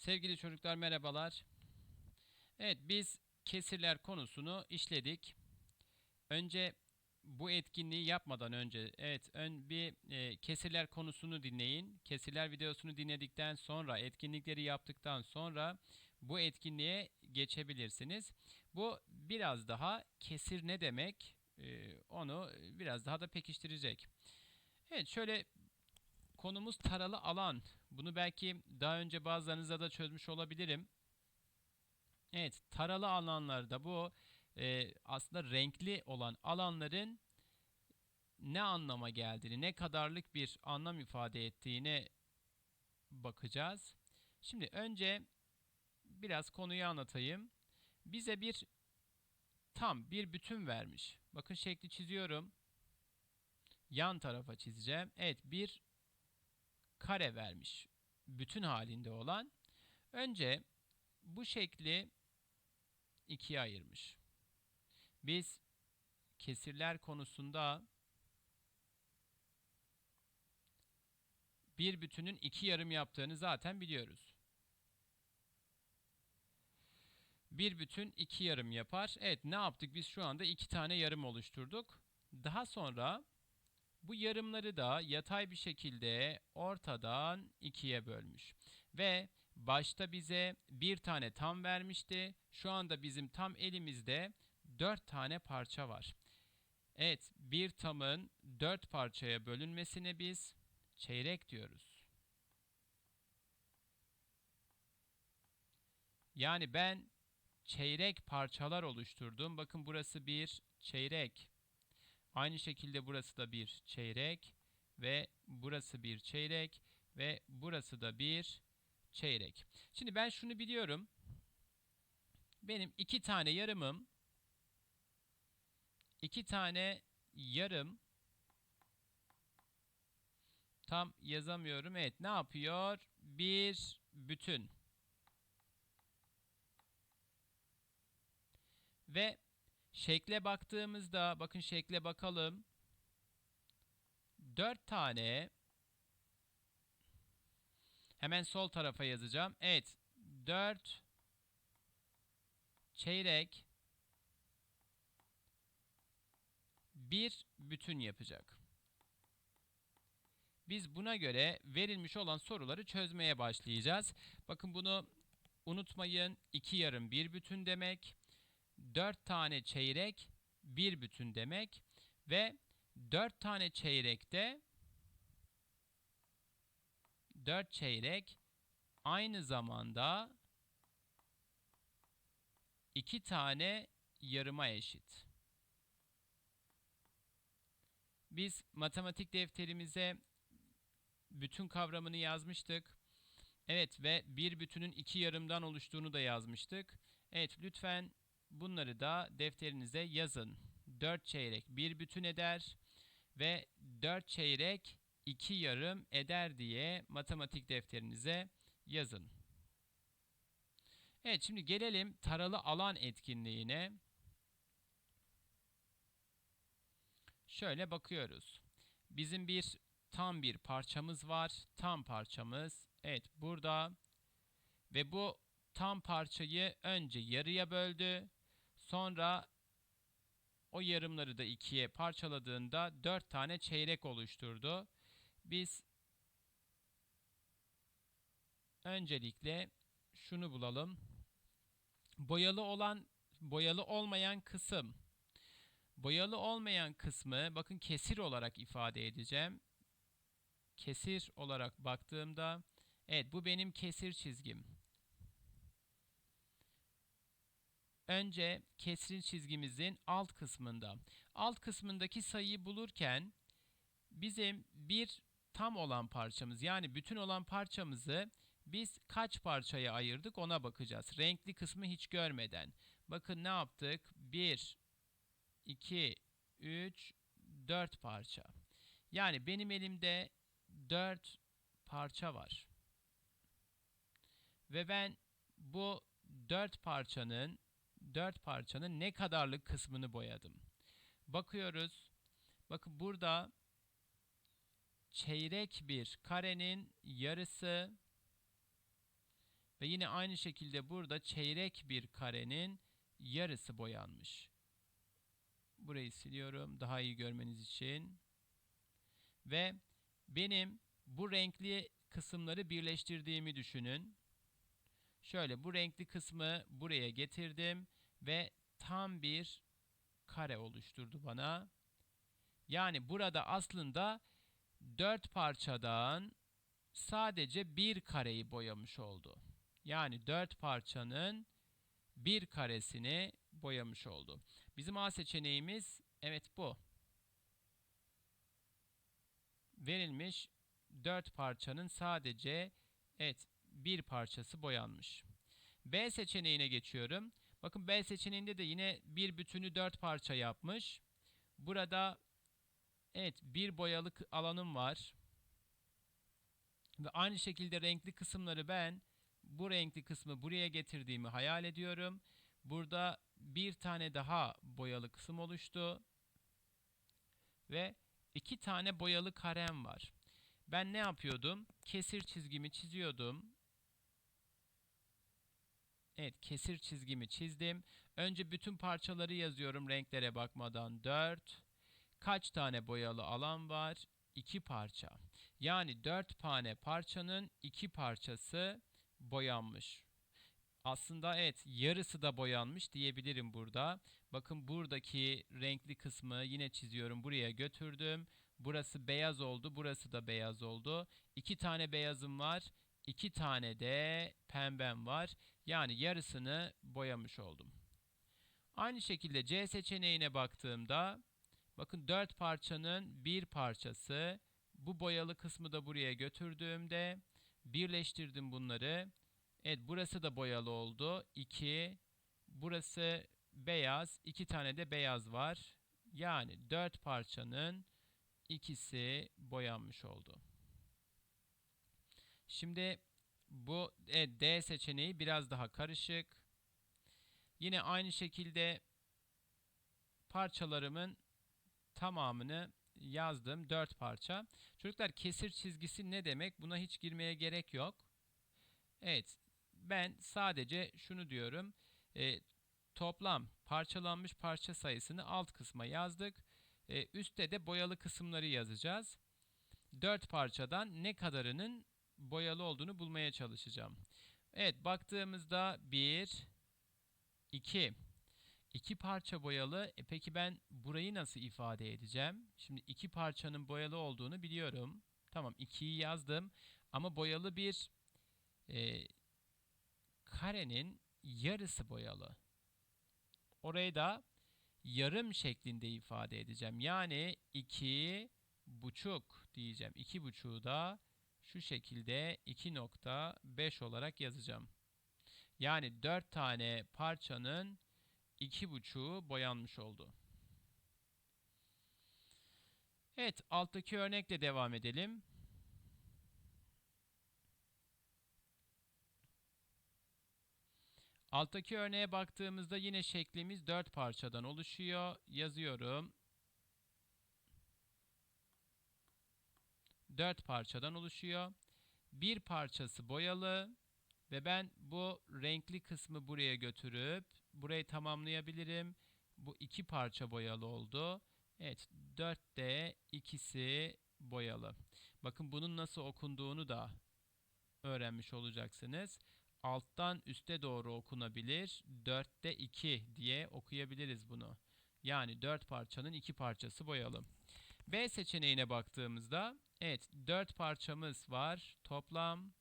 Sevgili çocuklar merhabalar. Evet biz kesirler konusunu işledik. Önce bu etkinliği yapmadan önce evet ön bir e, kesirler konusunu dinleyin. Kesirler videosunu dinledikten sonra etkinlikleri yaptıktan sonra bu etkinliğe geçebilirsiniz. Bu biraz daha kesir ne demek e, onu biraz daha da pekiştirecek. Evet şöyle konumuz taralı alan. Bunu belki daha önce bazılarınızla da çözmüş olabilirim. Evet, taralı alanlarda bu e, aslında renkli olan alanların ne anlama geldiğini, ne kadarlık bir anlam ifade ettiğine bakacağız. Şimdi önce biraz konuyu anlatayım. Bize bir tam bir bütün vermiş. Bakın şekli çiziyorum. Yan tarafa çizeceğim. Evet, bir kare vermiş. Bütün halinde olan. Önce bu şekli ikiye ayırmış. Biz kesirler konusunda bir bütünün iki yarım yaptığını zaten biliyoruz. Bir bütün iki yarım yapar. Evet ne yaptık? Biz şu anda iki tane yarım oluşturduk. Daha sonra bu yarımları da yatay bir şekilde ortadan ikiye bölmüş. Ve başta bize bir tane tam vermişti. Şu anda bizim tam elimizde dört tane parça var. Evet, bir tamın dört parçaya bölünmesine biz çeyrek diyoruz. Yani ben çeyrek parçalar oluşturdum. Bakın burası bir çeyrek. Aynı şekilde burası da bir çeyrek ve burası bir çeyrek ve burası da bir çeyrek. Şimdi ben şunu biliyorum. Benim iki tane yarımım iki tane yarım tam yazamıyorum. Evet ne yapıyor? Bir bütün. Ve şekle baktığımızda bakın şekle bakalım. Dört tane hemen sol tarafa yazacağım. Evet. Dört çeyrek bir bütün yapacak. Biz buna göre verilmiş olan soruları çözmeye başlayacağız. Bakın bunu unutmayın. iki yarım bir bütün demek. Dört tane çeyrek bir bütün demek. Ve dört tane çeyrekte dört çeyrek aynı zamanda iki tane yarıma eşit. Biz matematik defterimize bütün kavramını yazmıştık. Evet ve bir bütünün iki yarımdan oluştuğunu da yazmıştık. Evet lütfen bunları da defterinize yazın. 4 çeyrek bir bütün eder ve 4 çeyrek iki yarım eder diye matematik defterinize yazın. Evet şimdi gelelim taralı alan etkinliğine. Şöyle bakıyoruz. Bizim bir tam bir parçamız var. Tam parçamız. Evet burada. Ve bu tam parçayı önce yarıya böldü. Sonra o yarımları da ikiye parçaladığında dört tane çeyrek oluşturdu. Biz öncelikle şunu bulalım. Boyalı olan boyalı olmayan kısım Boyalı olmayan kısmı bakın kesir olarak ifade edeceğim. Kesir olarak baktığımda evet bu benim kesir çizgim. Önce kesrin çizgimizin alt kısmında. Alt kısmındaki sayıyı bulurken bizim bir tam olan parçamız yani bütün olan parçamızı biz kaç parçaya ayırdık ona bakacağız. Renkli kısmı hiç görmeden. Bakın ne yaptık? 1, 2, 3, 4 parça. Yani benim elimde 4 parça var. Ve ben bu 4 parçanın 4 parçanın ne kadarlık kısmını boyadım. Bakıyoruz. Bakın burada çeyrek bir karenin yarısı Ve yine aynı şekilde burada çeyrek bir karenin yarısı boyanmış. Burayı siliyorum daha iyi görmeniz için. Ve benim bu renkli kısımları birleştirdiğimi düşünün. Şöyle bu renkli kısmı buraya getirdim ve tam bir kare oluşturdu bana. Yani burada aslında dört parçadan sadece bir kareyi boyamış oldu. Yani dört parçanın bir karesini boyamış oldu. Bizim A seçeneğimiz evet bu. Verilmiş dört parçanın sadece evet bir parçası boyanmış. B seçeneğine geçiyorum. Bakın B seçeneğinde de yine bir bütünü dört parça yapmış. Burada evet bir boyalık alanım var. Ve aynı şekilde renkli kısımları ben bu renkli kısmı buraya getirdiğimi hayal ediyorum. Burada bir tane daha boyalı kısım oluştu. Ve iki tane boyalı karem var. Ben ne yapıyordum? Kesir çizgimi çiziyordum. Evet, kesir çizgimi çizdim. Önce bütün parçaları yazıyorum renklere bakmadan. 4. Kaç tane boyalı alan var? 2 parça. Yani 4 tane parçanın 2 parçası boyanmış. Aslında evet yarısı da boyanmış diyebilirim burada. Bakın buradaki renkli kısmı yine çiziyorum. Buraya götürdüm. Burası beyaz oldu. Burası da beyaz oldu. İki tane beyazım var. İki tane de pembem var. Yani yarısını boyamış oldum. Aynı şekilde C seçeneğine baktığımda bakın dört parçanın bir parçası bu boyalı kısmı da buraya götürdüğümde birleştirdim bunları. Evet burası da boyalı oldu. 2 burası beyaz. iki tane de beyaz var. Yani dört parçanın ikisi boyanmış oldu. Şimdi bu evet, D seçeneği biraz daha karışık. Yine aynı şekilde parçalarımın tamamını yazdım. Dört parça. Çocuklar kesir çizgisi ne demek? Buna hiç girmeye gerek yok. Evet. Ben sadece şunu diyorum. E, toplam parçalanmış parça sayısını alt kısma yazdık. E, üstte de boyalı kısımları yazacağız. Dört parçadan ne kadarının boyalı olduğunu bulmaya çalışacağım. Evet baktığımızda 1, 2, 2 parça boyalı. E peki ben burayı nasıl ifade edeceğim? Şimdi iki parçanın boyalı olduğunu biliyorum. Tamam 2'yi yazdım ama boyalı bir e, karenin yarısı boyalı. Orayı da yarım şeklinde ifade edeceğim. Yani 2 buçuk diyeceğim. 2 buçuğu da şu şekilde 2.5 olarak yazacağım. Yani 4 tane parçanın 2.5'u boyanmış oldu. Evet, alttaki örnekle devam edelim. Alttaki örneğe baktığımızda yine şeklimiz 4 parçadan oluşuyor. Yazıyorum. 4 parçadan oluşuyor. Bir parçası boyalı ve ben bu renkli kısmı buraya götürüp burayı tamamlayabilirim. Bu iki parça boyalı oldu. Evet 4'te ikisi boyalı. Bakın bunun nasıl okunduğunu da öğrenmiş olacaksınız. Alttan üste doğru okunabilir. 4'te 2 diye okuyabiliriz bunu. Yani 4 parçanın 2 parçası boyalı. B seçeneğine baktığımızda evet 4 parçamız var. Toplam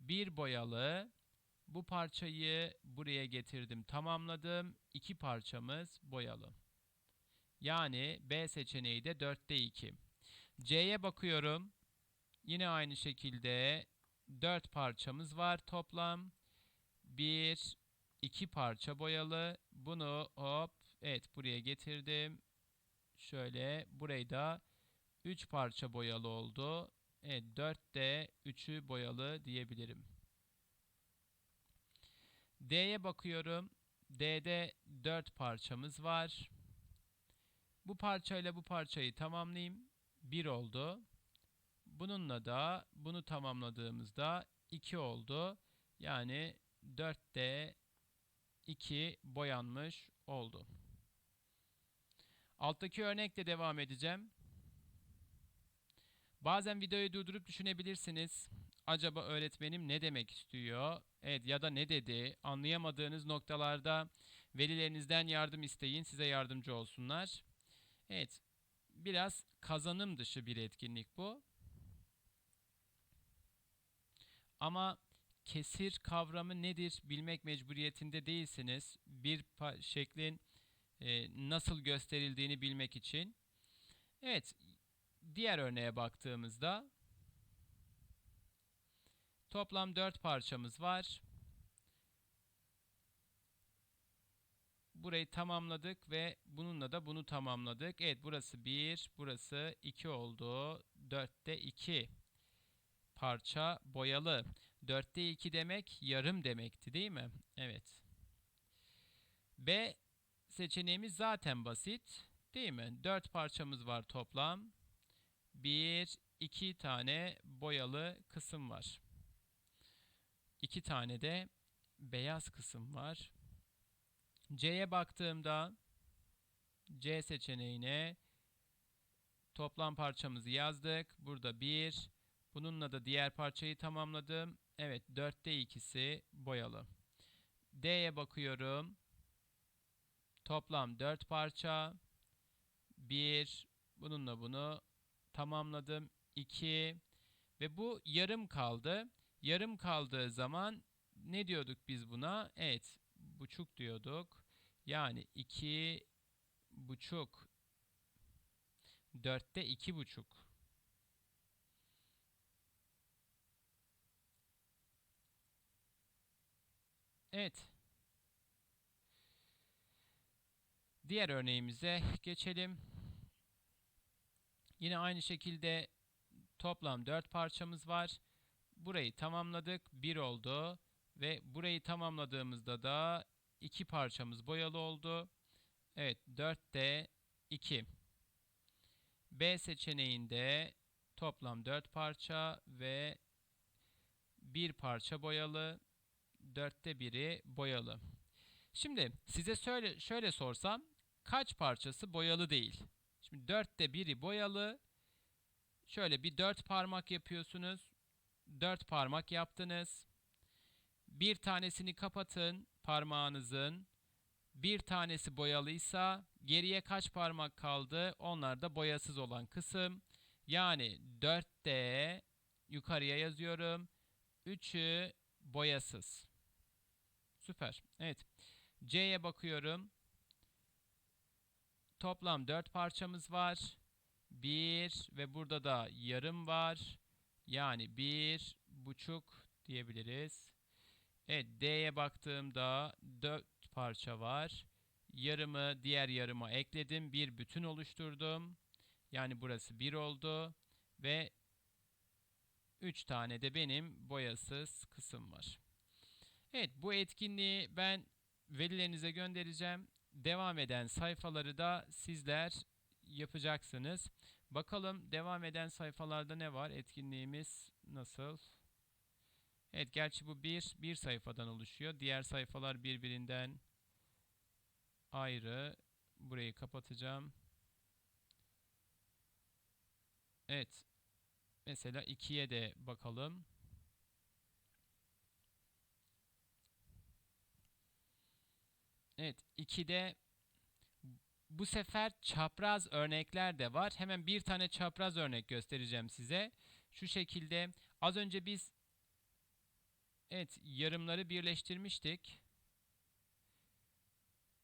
bir boyalı. Bu parçayı buraya getirdim, tamamladım. 2 parçamız boyalı. Yani B seçeneği de 4'te 2. C'ye bakıyorum. Yine aynı şekilde 4 parçamız var toplam. 1 2 parça boyalı. Bunu hop evet buraya getirdim. Şöyle burayı da 3 parça boyalı oldu. Evet 4'te 3'ü boyalı diyebilirim. D'ye bakıyorum. D'de 4 parçamız var. Bu parçayla bu parçayı tamamlayayım. 1 oldu. Bununla da bunu tamamladığımızda 2 oldu. Yani 4'te 2 boyanmış oldu. Alttaki örnekle devam edeceğim. Bazen videoyu durdurup düşünebilirsiniz. Acaba öğretmenim ne demek istiyor? Evet ya da ne dedi? Anlayamadığınız noktalarda velilerinizden yardım isteyin, size yardımcı olsunlar. Evet, biraz kazanım dışı bir etkinlik bu. Ama kesir kavramı nedir bilmek mecburiyetinde değilsiniz. Bir şeklin e, nasıl gösterildiğini bilmek için. Evet, diğer örneğe baktığımızda toplam 4 parçamız var. Burayı tamamladık ve bununla da bunu tamamladık. Evet burası 1, burası 2 oldu. 4'te 2 parça boyalı. 4'te 2 demek yarım demekti değil mi? Evet. B seçeneğimiz zaten basit. Değil mi? 4 parçamız var toplam. 1, 2 tane boyalı kısım var. 2 tane de beyaz kısım var. C'ye baktığımda C seçeneğine toplam parçamızı yazdık. Burada 1. Bununla da diğer parçayı tamamladım. Evet 4'te ikisi boyalı. D'ye bakıyorum. Toplam 4 parça. 1. Bununla bunu tamamladım. 2. Ve bu yarım kaldı. Yarım kaldığı zaman ne diyorduk biz buna? Evet buçuk diyorduk. Yani iki buçuk. Dörtte iki buçuk. Evet. Diğer örneğimize geçelim. Yine aynı şekilde toplam 4 parçamız var. Burayı tamamladık. 1 oldu. Ve burayı tamamladığımızda da 2 parçamız boyalı oldu. Evet 4'te 2. B seçeneğinde toplam 4 parça ve 1 parça boyalı. 4'te 1'i boyalı. Şimdi size şöyle, şöyle sorsam kaç parçası boyalı değil? Şimdi 4'te 1'i boyalı. Şöyle bir 4 parmak yapıyorsunuz. 4 parmak yaptınız. Bir tanesini kapatın parmağınızın. Bir tanesi boyalıysa geriye kaç parmak kaldı? Onlar da boyasız olan kısım. Yani 4D yukarıya yazıyorum. 3'ü boyasız. Süper. Evet. C'ye bakıyorum. Toplam 4 parçamız var. 1 ve burada da yarım var. Yani 1 buçuk diyebiliriz. Evet D'ye baktığımda 4 parça var. Yarımı diğer yarıma ekledim. Bir bütün oluşturdum. Yani burası 1 oldu. Ve 3 tane de benim boyasız kısım var. Evet bu etkinliği ben velilerinize göndereceğim. Devam eden sayfaları da sizler yapacaksınız. Bakalım devam eden sayfalarda ne var? Etkinliğimiz nasıl? Evet gerçi bu bir, bir sayfadan oluşuyor. Diğer sayfalar birbirinden ayrı. Burayı kapatacağım. Evet. Mesela 2'ye de bakalım. Evet 2'de bu sefer çapraz örnekler de var. Hemen bir tane çapraz örnek göstereceğim size. Şu şekilde az önce biz Evet, yarımları birleştirmiştik.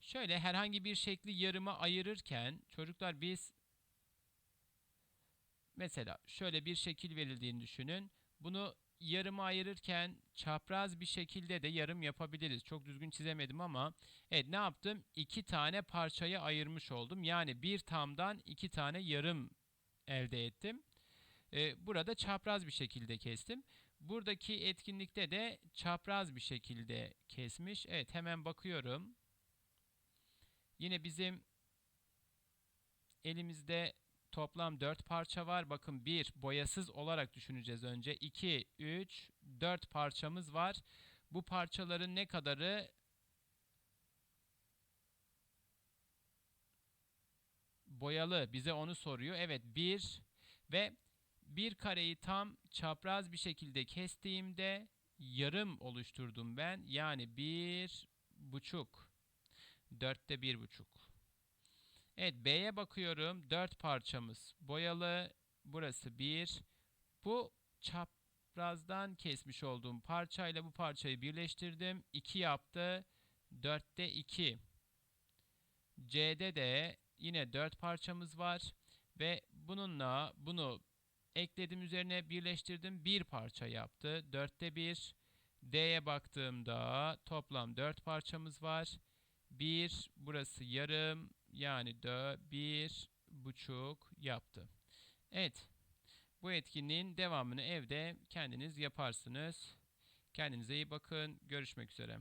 Şöyle herhangi bir şekli yarıma ayırırken çocuklar biz mesela şöyle bir şekil verildiğini düşünün. Bunu yarıma ayırırken çapraz bir şekilde de yarım yapabiliriz. Çok düzgün çizemedim ama evet ne yaptım? İki tane parçaya ayırmış oldum. Yani bir tamdan iki tane yarım elde ettim. Ee, burada çapraz bir şekilde kestim. Buradaki etkinlikte de çapraz bir şekilde kesmiş. Evet hemen bakıyorum. Yine bizim elimizde toplam 4 parça var. Bakın 1 boyasız olarak düşüneceğiz önce. 2, 3, 4 parçamız var. Bu parçaların ne kadarı boyalı bize onu soruyor. Evet 1 ve bir kareyi tam çapraz bir şekilde kestiğimde yarım oluşturdum ben. Yani bir buçuk. Dörtte bir buçuk. Evet B'ye bakıyorum. Dört parçamız boyalı. Burası bir. Bu çaprazdan kesmiş olduğum parçayla bu parçayı birleştirdim. 2 yaptı. Dörtte iki. C'de de yine dört parçamız var. Ve bununla bunu ekledim üzerine birleştirdim. Bir parça yaptı. Dörtte bir. D'ye baktığımda toplam dört parçamız var. Bir, burası yarım yani de bir buçuk yaptı. Evet. Bu etkinliğin devamını evde kendiniz yaparsınız. Kendinize iyi bakın. Görüşmek üzere.